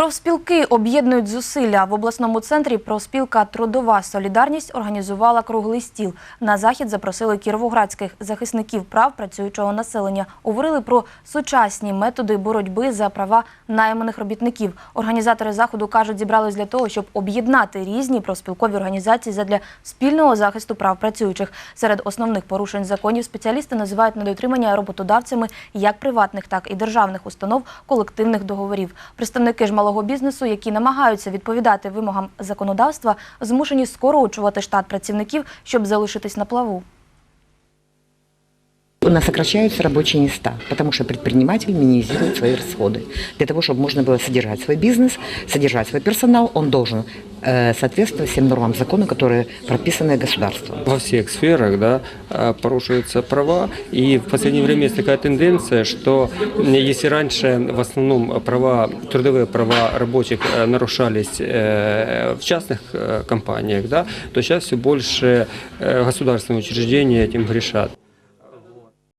Профспілки об'єднують зусилля. В обласному центрі профспілка Трудова солідарність організувала круглий стіл. На захід запросили кіровоградських захисників прав працюючого населення. Говорили про сучасні методи боротьби за права найманих робітників. Організатори заходу кажуть, зібрались для того, щоб об'єднати різні профспілкові організації задля спільного захисту прав працюючих. Серед основних порушень законів спеціалісти називають недотримання роботодавцями як приватних, так і державних установ колективних договорів. Представники ж малого бізнесу, які намагаються відповідати вимогам законодавства, змушені скорочувати штат працівників, щоб залишитись на плаву. У нас сокращаются рабочие места, потому что предприниматель минимизирует свои расходы. Для того, чтобы можно было содержать свой бизнес, содержать свой персонал, он должен э, соответствовать всем нормам закона, которые прописаны государством. во всех сферах да, а, порушаются права. И в последнее время есть такая тенденция, что если раньше в основном права, трудовые права рабочих э, нарушались э, в частных э, компаниях, да, то сейчас все больше э, государственные учреждения этим грешат.